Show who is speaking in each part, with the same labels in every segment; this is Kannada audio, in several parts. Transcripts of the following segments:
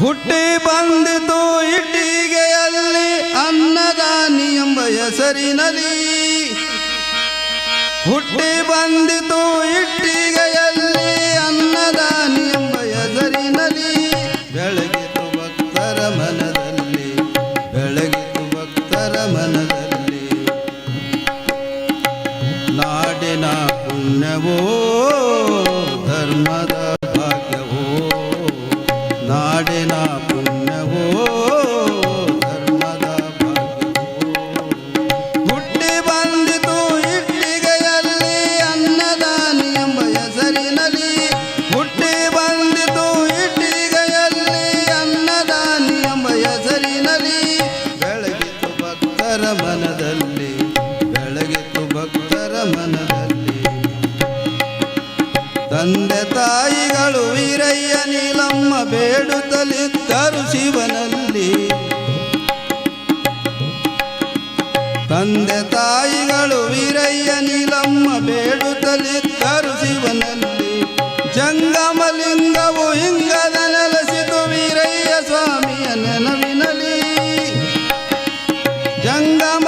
Speaker 1: ಹುಟ್ಟಿ ಬಂದಿತು ಇಟ್ಟಿಗೆಯಲ್ಲಿ ಅನ್ನದಾನಿ ಎಂಬ ಹೆಸರಿನಲ್ಲಿ. ಹುಟ್ಟಿ ಬಂದಿತು ಇಟ್ಟಿಗೆಯಲ್ಲಿ ಅನ್ನದಾನಿ ಎಂಬ ಹೆಸರಿನಲ್ಲಿ. ಬೆಳಗಿತು ಭಕ್ತರ ಮನದಲ್ಲಿ, ಬೆಳಗಿತು ಭಕ್ತರ ಮನದಲ್ಲಿ. ನಾಡಿನ ಪುಣ್ಯವೋ ಶರಣರಿದ್ದರು ಶಿವನಲ್ಲಿ ಜಂಗಮಲಿಂಗವು ಹಿಂಗದ ನೆಲೆಸಿತು ವೀರಯ್ಯ ಸ್ವಾಮಿಯ ನೆನವಿನಲಿ ಜಂಗಮ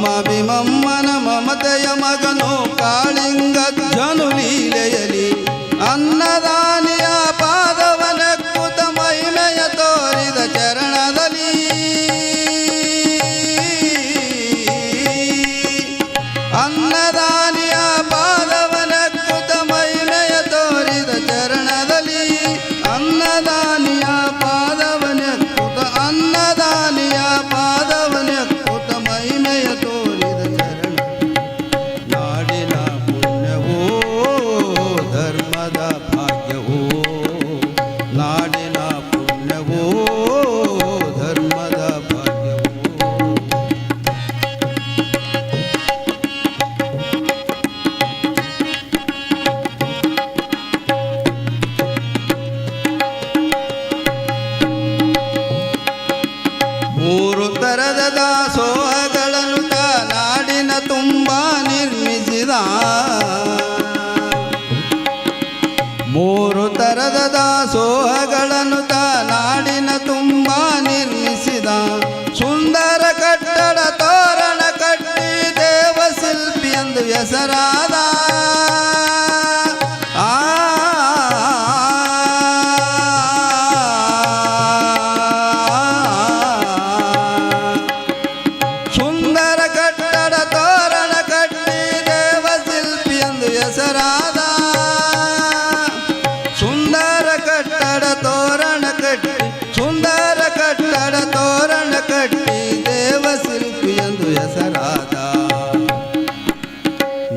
Speaker 1: ಭೀಮಮ್ಮ ಭೀಮಮ್ಮನ ಮಮತೆಯ ಮಗನು ಕಾಳಿಂಗ ಜನು ಲೀಲೆಯಲಿ ಅನ್ನದಾನಿಯ ಪಾದವನ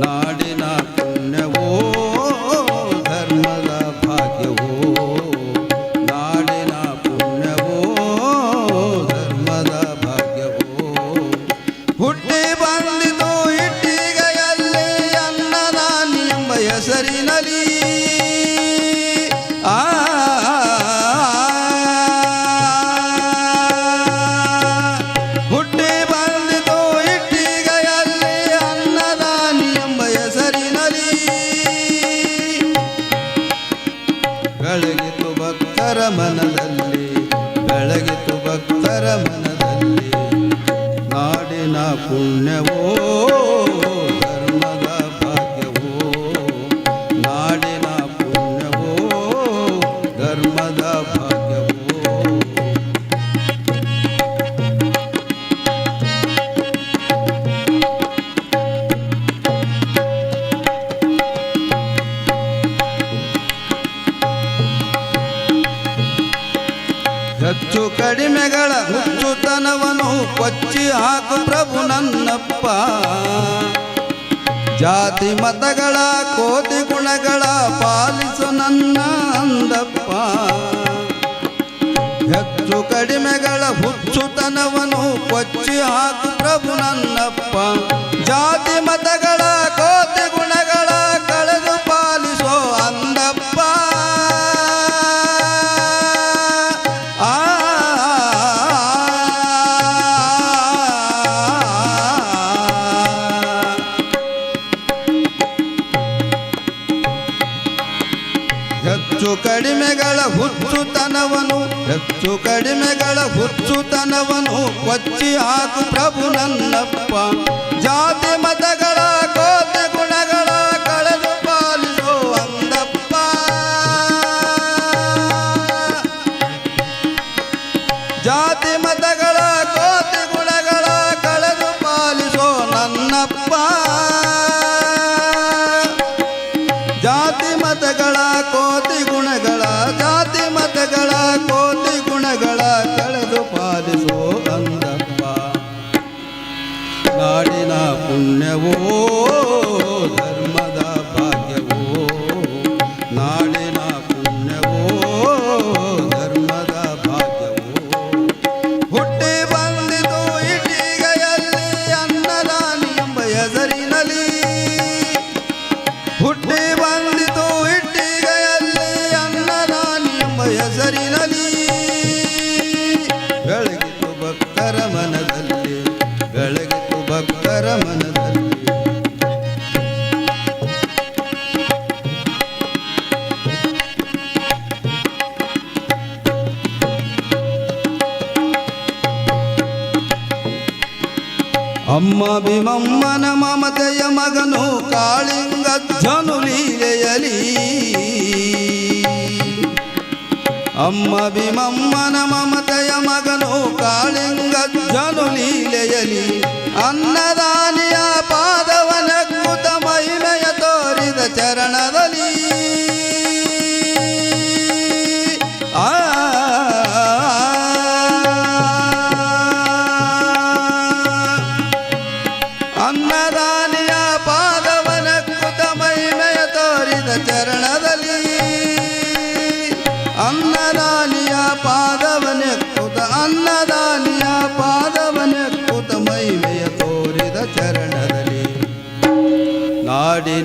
Speaker 1: लाडला ಹಾಕು ಪ್ರಭು ನನ್ನಪ್ಪ. ಜಾತಿ ಮತಗಳ, ಕೋಟಿ ಗುಣಗಳ ಪಾಲಿಸು ನನ್ನ ಅಂದಪ್ಪ. ಹೆಚ್ಚು ಕಡಿಮೆಗಳ ಹುಚ್ಚುತನವನು ಕೊಚ್ಚಿ ಹಾಕು ಪ್ರಭು ನನ್ನಪ್ಪ. ಜಾತಿ ಮತಗಳ ಕೋತಿ ಗುಣಗಳ ಹೆಚ್ಚು ಕಡಿಮೆಗಳ ಹುಚ್ಚುತನವನು, ಹೆಚ್ಚು ಕಡಿಮೆಗಳ ಹುಚ್ಚುತನವನು, ಕೊಚ್ಚಿ ಹಾಕು ಪ್ರಭು ನನ್ನಪ್ಪ. ಜಾತಿ ಮತಗಳ ಕೋತೆ ಗುಣಗಳ ಕಳೆದು ಪಾಲಿಸೋ ಅಂದಪ್ಪ. ಜಾತಿ ಮತಗಳ ಕೋತೆ ಗುಣಗಳ ಕಳೆದು ಪಾಲಿಸೋ ನನ್ನಪ್ಪ. ಅಮ್ಮ ಭೀಮಮ್ಮನ ಮಮತೆಯ ಮಗನು ಕಾಳಿಂಗ ಧನುಲೀಲೆಯಲಿ ಅಮ್ಮ ಭೀಮಮ್ಮನ ಮಮತೆಯ ಮಗನು ಕಾಳಿಂಗ ಧನುಲೀಲೆಯಲಿ ಅನ್ನದಾನಿಯ ಪಾದವನಕ್ಕುತ ಮಹಿಮೆಯ ತೋರಿದ ಚರಣದಲ್ಲಿ.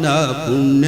Speaker 1: ನಾಡಿನ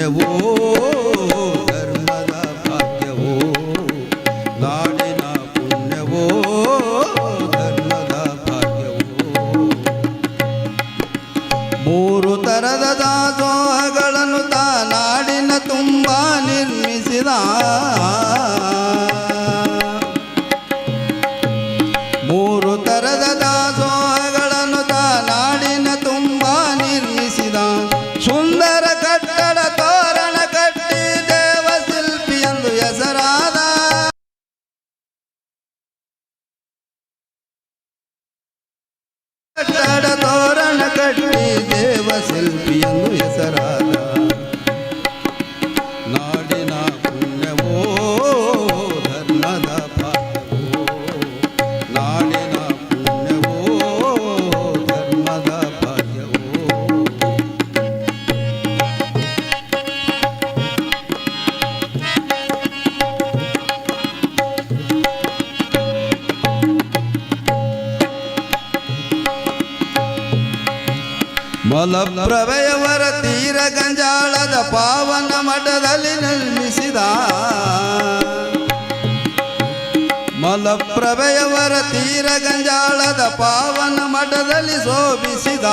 Speaker 1: ಮಲಪ್ರಭಯವರ ತೀರ ಗಂಜಾಳದ ಪಾವನ ಮಠದಲ್ಲಿ ನಿರ್ಮಿಸಿದ ಮಲಪ್ರಭೆಯವರ ತೀರ ಗಂಜಾಳದ ಪಾವನ ಮಠದಲ್ಲಿ ಶೋಭಿಸಿದ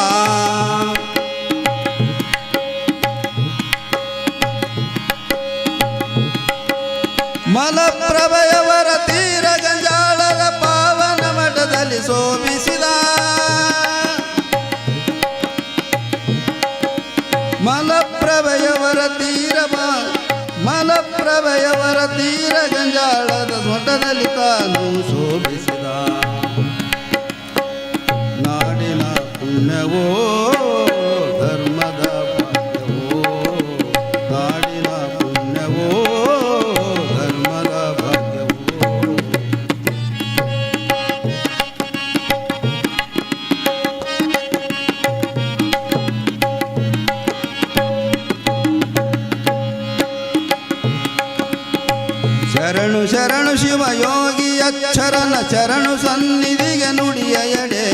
Speaker 1: ಮಲಪ್ರಭೆಯವರ ತೀರ ಮಲಪ್ರಭಯವರ ತೀರ ಗಂಜಾಳದ ಸೊಂಟದಲ್ಲಿ ತಾನು ಶೋಭಿಸಿದ. ನಾಡಿನ ಪುಣ್ಯವೋ ಶರಣು ಶರಣು ಶಿವ ಯೋಗಿ ಅಕ್ಷರನ ಶರಣು ಸನ್ನಿಧಿಗೆ ನುಡಿಯ ಎಡೆ.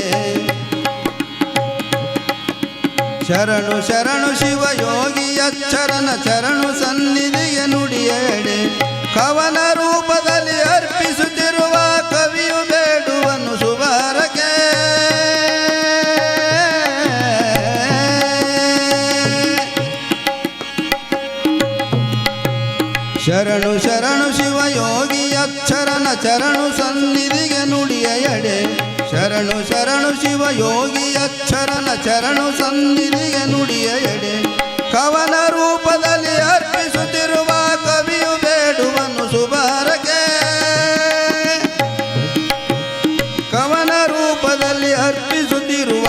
Speaker 1: ಶರಣು ಶರಣು ಶಿವ ಯೋಗಿ ಅಕ್ಷರನ ಶರಣು ಸನ್ನಿಧಿಗೆ ನುಡಿಯ ಎಡೆ. ಕವನ ರೂಪದಲ್ಲಿ ಅರ್ಪಿಸುತ್ತಿರುವ ಕವಿಯು ಚರಣು ಸನ್ನಿಧಿಗೆ ನುಡಿಯ ಎಡೆ. ಶರಣು ಶರಣು ಶಿವ ಯೋಗಿ ಅಕ್ಷರನ ಚರಣು ಸನ್ನಿಧಿಗೆ ನುಡಿಯ ಎಡೆ. ಕವನ ರೂಪದಲ್ಲಿ ಅರ್ಪಿಸುತ್ತಿರುವ ಕವಿಯು ಬೇಡುವನು ಸುಬಾರಕೆ ಕವನ ರೂಪದಲ್ಲಿ ಅರ್ಪಿಸುತ್ತಿರುವ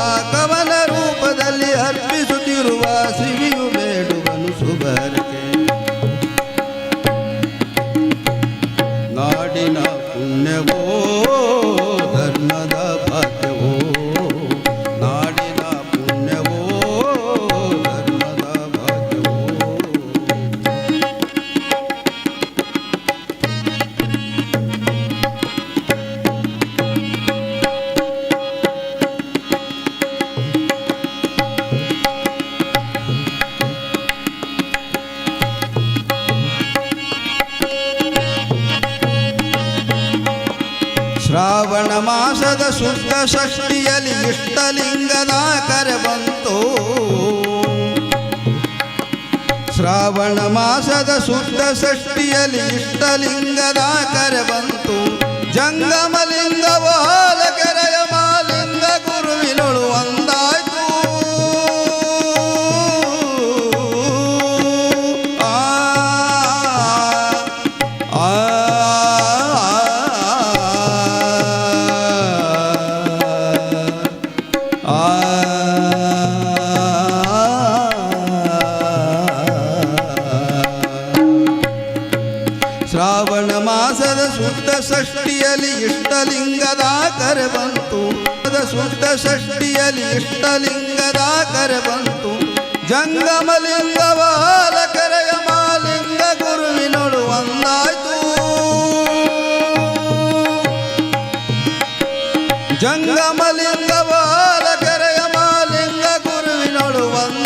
Speaker 1: ಮಾಸದ ಶುದ್ಧ ಶಕ್ತಿಯಲ್ಲಿ ಇಷ್ಟಲಿಂಗದ ಕರೆ ಬಂತು. ಶ್ರಾವಣ ಮಾಸದ ಶುದ್ಧ ಷಷ್ಟಿಯಲ್ಲಿ ಇಷ್ಟಲಿಂಗದ ಕರೆ ಬಂತು. ಜಂಗಮಲಿಂಗವೋ ಕೆರೆಯ ಮಾಲಿಂಗ, ಗುರುವಿನೊಳು ಶುದ್ಧ ಷಷ್ಠಿಯಲ್ಲಿ ಇಷ್ಟಲಿಂಗದ ಕರೆ ಬಂತು. ಅದ ಶುದ್ಧ ಷಷ್ಠಿಯಲ್ಲಿ ಇಷ್ಟಲಿಂಗದ ಕರೆ ಬಂತು. ಜಂಗಮಲಿಂಗವಾದ ಕರೆಯ ಮಾಲಿಂಗ ಗುರುವಿನೊಳು ಒಂದಾಯ್ತು. ಜಂಗಮಲಿಂಗವಾದ ಕರೆಯ ಮಾಲಿಂಗ ಗುರುವಿನೊಳು ಒಂದಾಯ್ತು.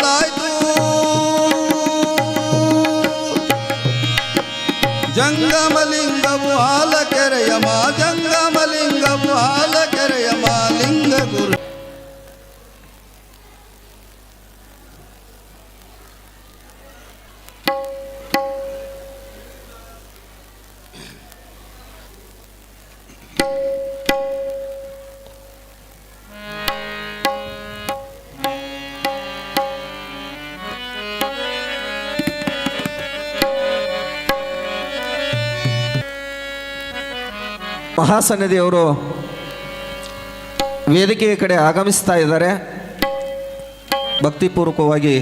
Speaker 1: ಜಂಗಮಲಿಂಗವು ಹಾಲ
Speaker 2: ಮಹಾಸನ್ನಿಧಿಯವರು ವೇದಿಕೆಯ ಕಡೆ ಆಗಮಿಸ್ತಾ ಇದ್ದಾರೆ. ಭಕ್ತಿಪೂರ್ವಕವಾಗಿ